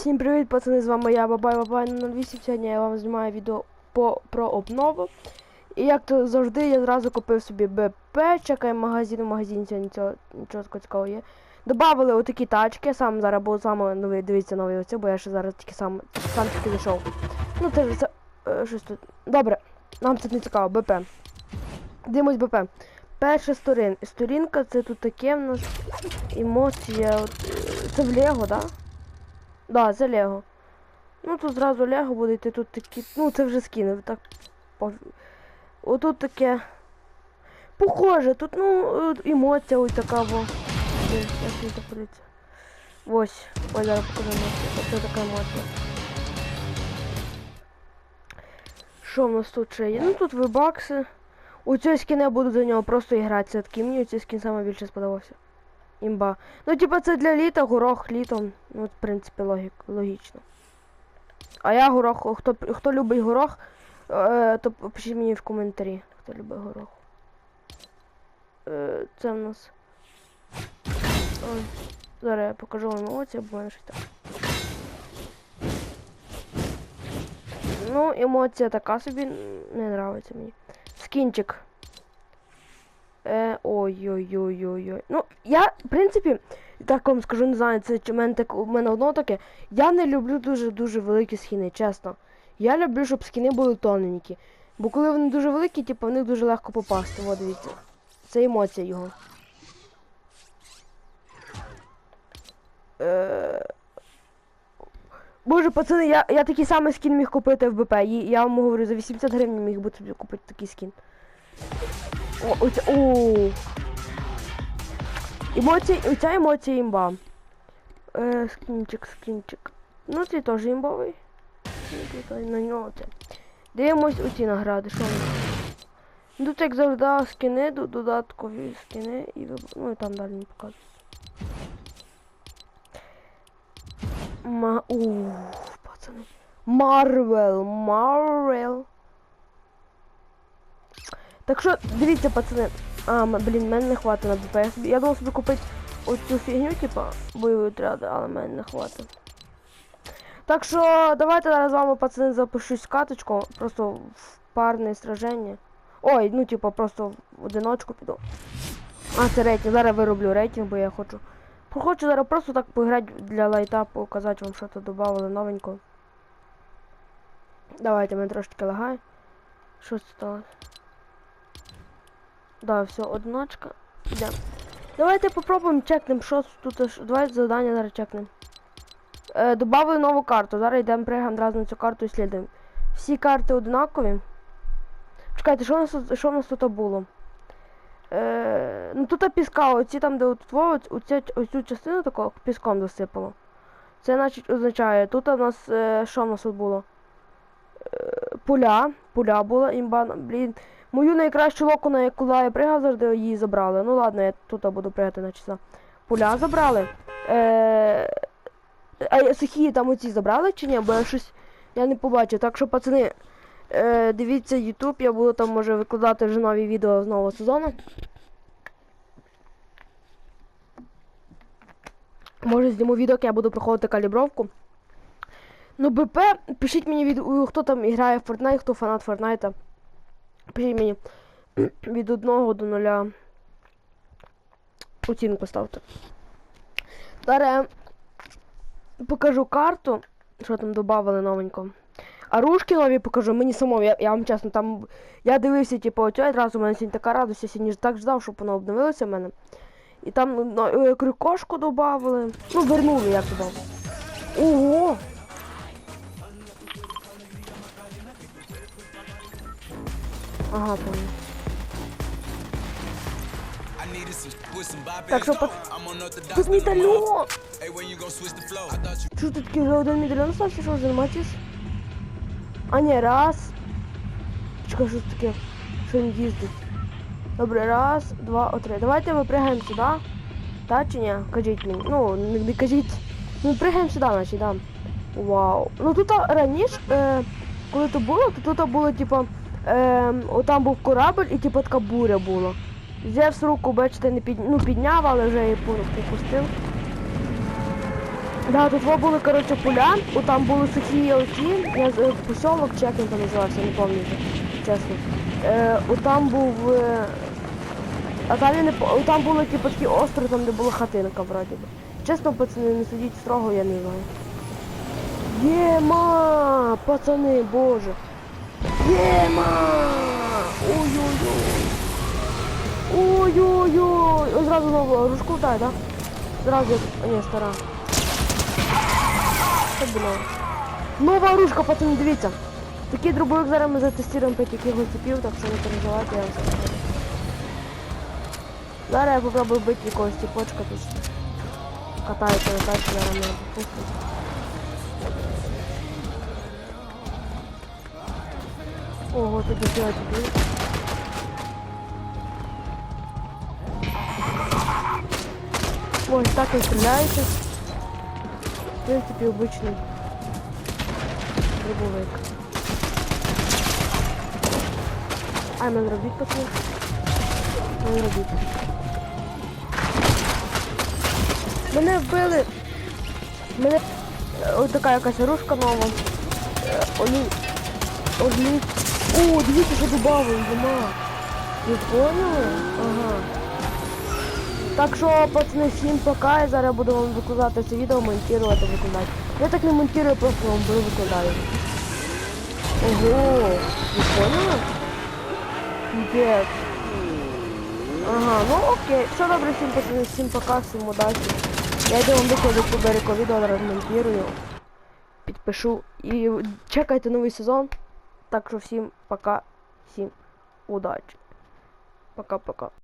Всім привіт, пацани, з вами я, Бабай Бабай 08. Сьогодні я вам знімаю відео по, про обнову. І як то завжди, я зразу купив собі БП, чекаю магазин, в магазині сьогодні нічого, нічого цікавого є. Добавили отакі тачки, сам зараз буду саме новий, дивіться новий оце, бо я ще зараз тільки сам, сам тільки зайшов. Ну це ж це, щось тут. Добре, нам це не цікаво, БП. Дивимось БП. Перша сторін. Сторінка це тут таке в нас емоція. Е, це в Лего, так? Да? Да, це Лего. Ну тут зразу Лего буде йти, тут такі. Ну це вже скинув, так. Отут таке. Похоже, тут ну е, емоція ось така. Де, Як не запалиться. Ось. Ось зараз покажу емоцію. Оце така емоція. Що в нас тут ще є? Ну тут вебакси. У цей скін буду за нього просто грати. Це такий мені цей скін саме більше сподобався. Імба. Ну, типа, це для літа, горох літом. Ну, в принципі, логік, логічно. А я горох, хто, хто любить горох, е, то пишіть мені в коментарі, хто любить горох. Е, це в нас. Ой, зараз я покажу вам емоції, бо в мене щось так. Ну, емоція така собі не нравиться мені. Скінчик. Е, ой-ой-ой-ой-ой. Ну, я, в принципі, так вам скажу, не знаю, це чи мене так у мене одно таке. Я не люблю дуже-дуже великі скіни, чесно. Я люблю, щоб скіни були тоненькі. Бо коли вони дуже великі, типу, в них дуже легко попасти. О, дивіться. Це емоція його. Е... Боже, пацани, я, я такий самий скін міг купити в БП. Я вам говорю, за 80 гривень міг би собі купити такий скін. О, оця, о. Емоції, оця емоція імба. Е, скінчик, скінчик. Ну цей теж імбовий. На нього це. Дивимось оці награди, що вони. Ну, як завжди скини, додаткові скини і ну і там далі не показують. Ма... Ух, пацани. Марвел, Марвел. Так що, дивіться, пацани. А, блін, мене не хватить на БП. Я, думав собі купити оцю фігню, типа, бойові отряди, але мене не хватить. Так що, давайте зараз з вами, пацани, запишусь каточку, просто в парне сраження. Ой, ну типа просто в одиночку піду. А, це рейтинг. Зараз вироблю рейтинг, бо я хочу. Хочу зараз просто так поіграти для лайта, показати вам, що тут додавали новенького. Давайте, мене трошки лагає. Що це сталося? Да, все, одиночка. Йдемо. Давайте попробуємо чекнемо, що тут. Давайте завдання зараз чекнемо. Е, добавили нову карту. Зараз йдемо пригаємо одразу на цю карту і слідуємо. Всі карти однакові. Чекайте, що у нас тут, у нас тут було? Е, ну тут піска, оці там, де от тво, оцю, частину такого піском засипало. Це значить означає, тут у нас е, що у нас тут було? Е, пуля, пуля була, імба, блін. Мою найкращу локу, на яку я пригав, завжди її забрали. Ну ладно, я тут буду пригати на часа. Пуля забрали. Е, а сухі там оці забрали чи ні? Бо я щось я не побачив. Так що, пацани, е, дивіться YouTube, я буду там може викладати вже нові відео з нового сезону. Може зніму відео, як я буду проходити калібровку. Ну, БП, пишіть мені від хто там грає в Fortnite, хто фанат Фортнайта. Мені від 1 до 0 оцінку ставте. Я покажу карту, що там додавали новенько. А ружки нові покажу, мені самому, я, я вам чесно, там я дивився, типу, оцю одразу у мене сьогодні така радость, я сьогодні так ждав, щоб воно обновилося в мене. І там ну, е, крюкошку додавали. Ну, вернули, як додав. Ого! Ага, понял. Так що пат... Тут медальон! Що ти такий вже один остався, що займатись? А ні, раз. Чекай, що це таке? Що він? Добре, раз, два, три. Давайте ми пригаємо сюди. Та чи ні? Кажіть мені. Ну, не, не кажіть. Ми пригаємо сюди, значить, да. Вау. Ну тут раніше, е, коли то було, то тут було, типу, е, там був корабль і типу така буря була. Зевс руку, бачите, не під, ну, підняв, але вже її пу- попустив. Да, тут були, коротше, поля, там були сухі оці, я е, посілок, чи як він там називався, не пам'ятаю, чесно. Е, о, там був. Е, а там не там були типу такі остров, там де була хатинка, вроді би. Чесно, пацани, не судіть строго, я не знаю. Єма! Пацани, боже! Єма! Ой-ой-ой! Ой-ой-ой! Ось Зразу нову ружку дай, да? Зразу, а, стара. Це було. Нова оружка, пацани, дивіться. Такий дробовик зараз ми затестуємо п'ять якихось так що не переживайте, я вам все покажу. Зараз я попробую бити якогось типочка тут. Катається тачці, зараз мене попустить. Ого, тут дофіга типів. Ось так і стріляється. В принципі, обичний дробовик. Ай, мене робіть пацани. Мене робіть. Мене вбили. Мене е, ось така якась рушка нова. Олі. Олі. О, дивіться, що добавили, нема. Ви поняли? Ага. Так що, пацани, всім пока, і зараз я буду вам викладати це відео, монтувати, викладати. Я так не монтую, просто вам беру викладаю. Ого, ви поняли? Піпець. Ага, ну окей. Все добре, всім пацани, всім пока, всім удачі. Я йду вам викладу по берегу відео, зараз монтую. Підпишу. І чекайте новий сезон. Так що всім пока, всім удачі. Пока-пока.